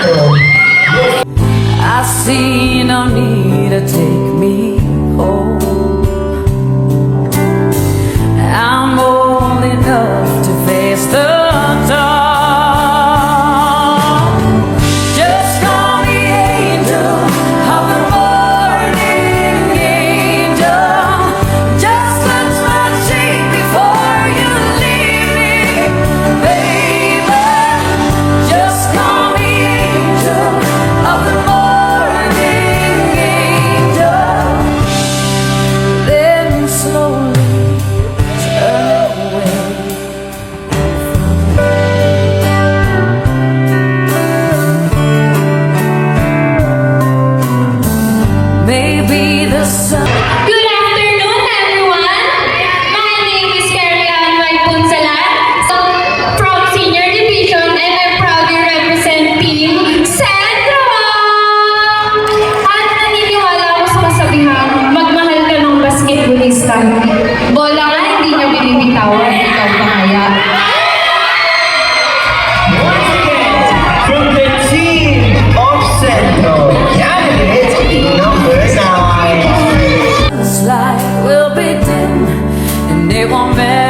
I see no need to take me home. Maybe the sun. Good afternoon, everyone. My name is Karian Punsalat. So, from Senior Division, and I proudly represent Team Centro. At naniniwala ako sa kasabihan, magmahal ka ng basketballista. Bola ka, hindi niya binibitawan. won't mess.